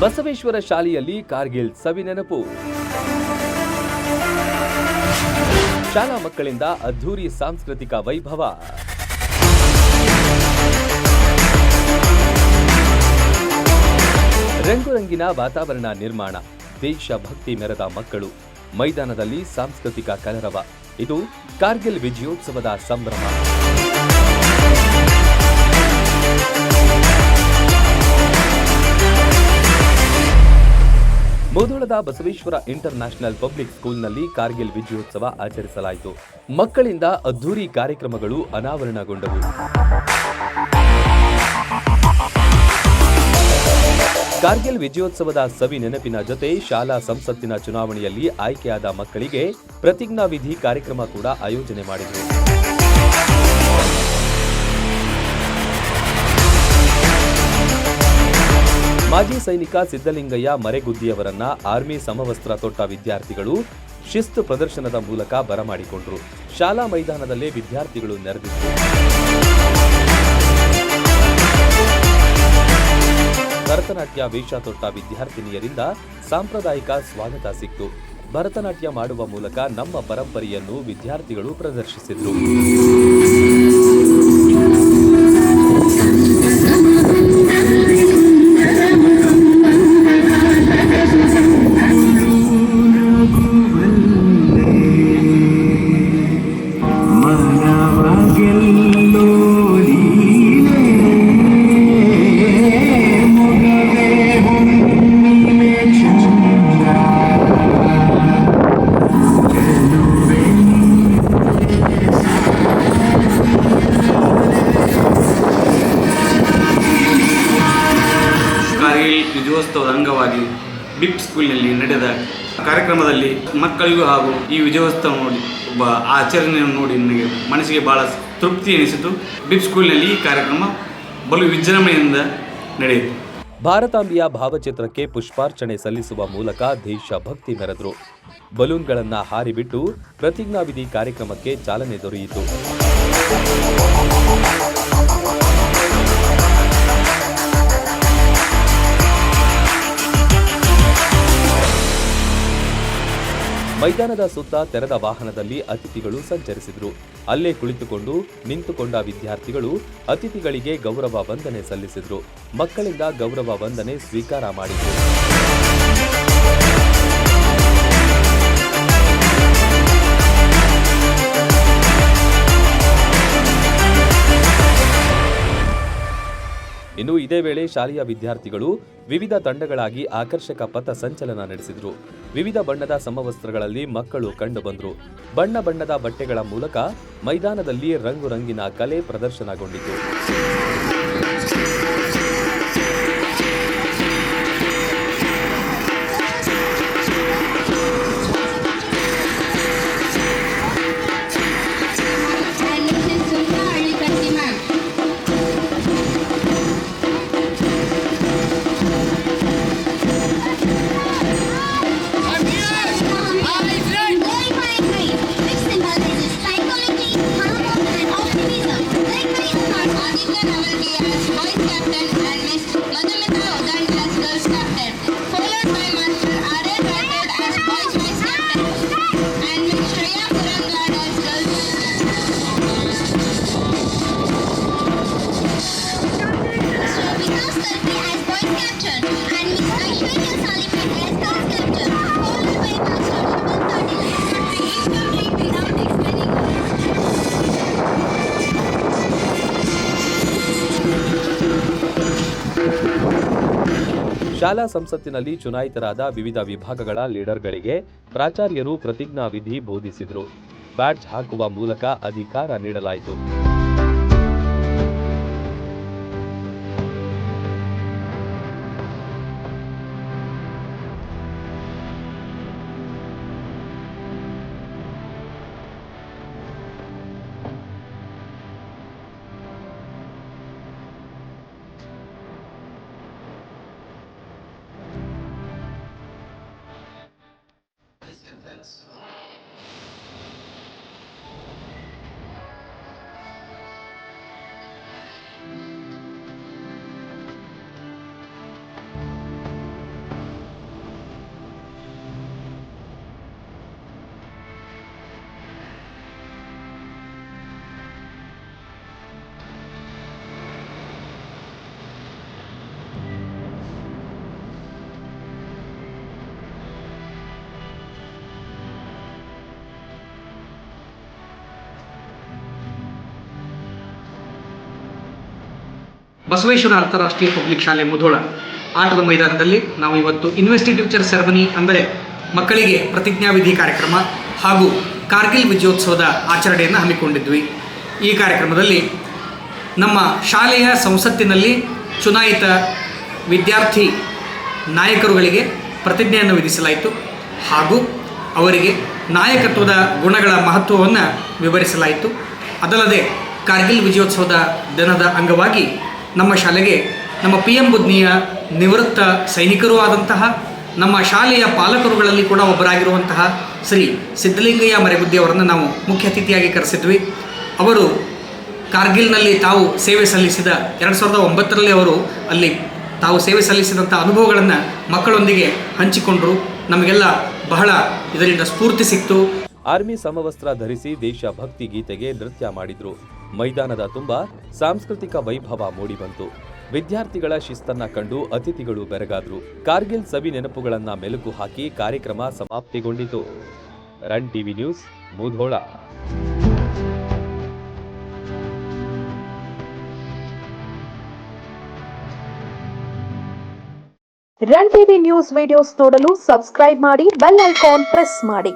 ಬಸವೇಶ್ವರ ಶಾಲೆಯಲ್ಲಿ ಕಾರ್ಗಿಲ್ ಸವಿ ನೆನಪು ಶಾಲಾ ಮಕ್ಕಳಿಂದ ಅದ್ಧೂರಿ ಸಾಂಸ್ಕೃತಿಕ ವೈಭವ. ರಂಗುರಂಗಿನ ವಾತಾವರಣ ನಿರ್ಮಾಣ ದೇಶಭಕ್ತಿ ಮೆರೆದ ಮಕ್ಕಳು, ಮೈದಾನದಲ್ಲಿ ಸಾಂಸ್ಕೃತಿಕ ಕಲರವ. ಇದು ಕಾರ್ಗಿಲ್ ವಿಜಯೋತ್ಸವದ ಸಂಭ್ರಮ. ಮುಧೋಳದ ಬಸವೇಶ್ವರ ಇಂಟರ್ ನ್ಯಾಷನಲ್ ಪಬ್ಲಿಕ್ ಸ್ಕೂಲ್ನಲ್ಲಿ ಕಾರ್ಗಿಲ್ ವಿಜಯೋತ್ಸವ ಆಚರಿಸಲಾಯಿತು. ಮಕ್ಕಳಿಂದ ಅದ್ಧೂರಿ ಕಾರ್ಯಕ್ರಮಗಳು ಅನಾವರಣಗೊಂಡವು. ಕಾರ್ಗಿಲ್ ವಿಜಯೋತ್ಸವದ ಸವಿ ನೆನಪಿನ ಜೊತೆ ಶಾಲಾ ಸಂಸತ್ತಿನ ಚುನಾವಣೆಯಲ್ಲಿ ಆಯ್ಕೆಯಾದ ಮಕ್ಕಳಿಗೆ ಪ್ರತಿಜ್ಞಾವಿಧಿ ಕಾರ್ಯಕ್ರಮ ಕೂಡ ಆಯೋಜನೆ ಮಾಡಿದರು. ಮಾಜಿ ಸೈನಿಕ ಸಿದ್ದಲಿಂಗಯ್ಯ ಮರೆಗುದ್ದಿಯವರನ್ನ ಆರ್ಮಿ ಸಮವಸ್ತ್ರ ತೊಟ್ಟ ವಿದ್ಯಾರ್ಥಿಗಳು ಶಿಸ್ತು ಪ್ರದರ್ಶನದ ಮೂಲಕ ಬರಮಾಡಿಕೊಂಡರು. ಶಾಲಾ ಮೈದಾನದಲ್ಲೇ ವಿದ್ಯಾರ್ಥಿಗಳು ನೆರೆದಿದ್ದರು ಭರತನಾಟ್ಯ ವೇಷ ತೊಟ್ಟ ವಿದ್ಯಾರ್ಥಿನಿಯರಿಂದ ಸಾಂಪ್ರದಾಯಿಕ ಸ್ವಾಗತ ಸಿಕ್ತು. ಭರತನಾಟ್ಯ ಮಾಡುವ ಮೂಲಕ ನಮ್ಮ ಪರಂಪರೆಯನ್ನು ವಿದ್ಯಾರ್ಥಿಗಳು ಪ್ರದರ್ಶಿಸಿದ್ರು. ವಿಜಯೋತ್ಸವದ ಅಂಗವಾಗಿ ಬಿಪ್ ಸ್ಕೂಲ್ನಲ್ಲಿ ನಡೆದ ಕಾರ್ಯಕ್ರಮದಲ್ಲಿ ಮಕ್ಕಳಿಗೂ ಹಾಗೂ ಈ ವಿಜಯೋತ್ಸವ ನೋಡಿ ಒಬ್ಬ ಆಚರಣೆಯನ್ನು ನೋಡಿ ನನಗೆ ಮನಸ್ಸಿಗೆ ಭಾಳ ತೃಪ್ತಿ ಎನಿಸಿತು. ಬಿಪ್ ಸ್ಕೂಲ್ನಲ್ಲಿ ಈ ಕಾರ್ಯಕ್ರಮ ಬಲು ವಿಜೃಂಭಣೆಯಿಂದ ನಡೆಯಿತು. ಭಾರತಾಂಬಿಯ ಭಾವಚಿತ್ರಕ್ಕೆ ಪುಷ್ಪಾರ್ಚನೆ ಸಲ್ಲಿಸುವ ಮೂಲಕ ದೇಶಭಕ್ತಿ ಮೆರೆದರು. ಬಲೂನ್ಗಳನ್ನು ಹಾರಿಬಿಟ್ಟು ಪ್ರತಿಜ್ಞಾವಿಧಿ ಕಾರ್ಯಕ್ರಮಕ್ಕೆ ಚಾಲನೆ ದೊರೆಯಿತು. ಮೈದಾನದ ಸುತ್ತ ತೆರೆದ ವಾಹನದಲ್ಲಿ ಅತಿಥಿಗಳು ಸಂಚರಿಸಿದರು. ಅಲ್ಲೇ ಕುಳಿತುಕೊಂಡು ನಿಂತುಕೊಂಡ ವಿದ್ಯಾರ್ಥಿಗಳು ಅತಿಥಿಗಳಿಗೆ ಗೌರವ ವಂದನೆ ಸಲ್ಲಿಸಿದರು. ಮಕ್ಕಳಿಂದ ಗೌರವ ವಂದನೆ ಸ್ವೀಕಾರ ಮಾಡಿದ್ರು. ಇನ್ನು ಇದೇ ವೇಳೆ ಶಾಲೆಯ ವಿದ್ಯಾರ್ಥಿಗಳು ವಿವಿಧ ತಂಡಗಳಾಗಿ ಆಕರ್ಷಕ ಪಥ ಸಂಚಲನ ನಡೆಸಿದರು. ವಿವಿಧ ಬಣ್ಣದ ಸಮವಸ್ತ್ರಗಳಲ್ಲಿ ಮಕ್ಕಳು ಕಂಡುಬಂದರು. ಬಣ್ಣ ಬಣ್ಣದ ಬಟ್ಟೆಗಳ ಮೂಲಕ ಮೈದಾನದಲ್ಲಿ ರಂಗು ರಂಗಿನ ಕಲೆ ಪ್ರದರ್ಶನಗೊಂಡಿತು. ಶಾಲಾ ಸಂಸತ್ತಿನಲ್ಲಿ ಚುನಾಯಿತರಾದ ವಿವಿಧ ವಿಭಾಗಗಳ ಲೀಡರ್ಗಳಿಗೆ ಪ್ರಾಚಾರ್ಯರು ಪ್ರತಿಜ್ಞಾವಿಧಿ ಬೋಧಿಸಿದರು. ಬ್ಯಾಡ್ಜ್ ಹಾಕುವ ಮೂಲಕ ಅಧಿಕಾರ ನೀಡಲಾಯಿತು. ಬಸವೇಶ್ವರ ಅಂತಾರಾಷ್ಟ್ರೀಯ ಪಬ್ಲಿಕ್ ಶಾಲೆ ಮುಧೋಳ ಆಟದ ಮೈದಾನದಲ್ಲಿ ನಾವು ಇವತ್ತು ಇನ್ವೆಸ್ಟಿಟ್ಯೂಚರ್ ಸೆರೆಮನಿ ಅಂದರೆ ಮಕ್ಕಳಿಗೆ ಪ್ರತಿಜ್ಞಾವಿಧಿ ಕಾರ್ಯಕ್ರಮ ಹಾಗೂ ಕಾರ್ಗಿಲ್ ವಿಜಯೋತ್ಸವದ ಆಚರಣೆಯನ್ನು ಹಮ್ಮಿಕೊಂಡಿದ್ವಿ. ಈ ಕಾರ್ಯಕ್ರಮದಲ್ಲಿ ನಮ್ಮ ಶಾಲೆಯ ಸಂಸತ್ತಿನಲ್ಲಿ ಚುನಾಯಿತ ವಿದ್ಯಾರ್ಥಿ ನಾಯಕರುಗಳಿಗೆ ಪ್ರತಿಜ್ಞೆಯನ್ನು ವಿಧಿಸಲಾಯಿತು ಹಾಗೂ ಅವರಿಗೆ ನಾಯಕತ್ವದ ಗುಣಗಳ ಮಹತ್ವವನ್ನು ವಿವರಿಸಲಾಯಿತು. ಅದಲ್ಲದೆ ಕಾರ್ಗಿಲ್ ವಿಜಯೋತ್ಸವದ ದಿನದ ಅಂಗವಾಗಿ ನಮ್ಮ ಶಾಲೆಗೆ ನಮ್ಮ ಪಿ ಎಂ ಬುದ್ನಿಯ ನಿವೃತ್ತ ಸೈನಿಕರೂ ಆದಂತಹ ನಮ್ಮ ಶಾಲೆಯ ಪಾಲಕರುಗಳಲ್ಲಿ ಕೂಡ ಒಬ್ಬರಾಗಿರುವಂತಹ ಶ್ರೀ ಸಿದ್ಧಲಿಂಗಯ್ಯ ಮರೆಗುದ್ದಿ ಅವರನ್ನು ನಾವು ಮುಖ್ಯ ಅತಿಥಿಯಾಗಿ ಕರೆಸಿದ್ವಿ. ಅವರು ಕಾರ್ಗಿಲ್ನಲ್ಲಿ ತಾವು ಸೇವೆ ಸಲ್ಲಿಸಿದ ಎರಡು ಸಾವಿರದ ಒಂಬತ್ತರಲ್ಲಿ ಅವರು ಅಲ್ಲಿ ತಾವು ಸೇವೆ ಸಲ್ಲಿಸಿದಂಥ ಅನುಭವಗಳನ್ನು ಮಕ್ಕಳೊಂದಿಗೆ ಹಂಚಿಕೊಂಡರು. ನಮಗೆಲ್ಲ ಬಹಳ ಇದರಿಂದ ಸ್ಫೂರ್ತಿ ಸಿಕ್ತು. ಆರ್ಮಿ ಸಮವಸ್ತ್ರ ಧರಿಸಿ ದೇಶಭಕ್ತಿ ಗೀತೆಗೆ ನೃತ್ಯ ಮಾಡಿದ್ರು. ಮೈದಾನದ ತುಂಬ ಸಾಂಸ್ಕೃತಿಕ ವೈಭವ ಮೂಡಿಬಂತು. ವಿದ್ಯಾರ್ಥಿಗಳ ಶಿಸ್ತನ್ನ ಕಂಡು ಅತಿಥಿಗಳು ಬೆರಗಾದ್ರು. ಕಾರ್ಗಿಲ್ ಸವಿ ನೆನಪುಗಳನ್ನ ಮೆಲುಕು ಹಾಕಿ ಕಾರ್ಯಕ್ರಮ ಸಮಾಪ್ತಿಗೊಂಡಿತು. Run TV news, Mudhol. Run TV news videos ನೋಡಲು ಸಬ್ಸ್ಕ್ರೈಬ್ ಮಾಡಿ, ಬೆಲ್ ಐಕಾನ್ ಪ್ರೆಸ್ ಮಾಡಿ.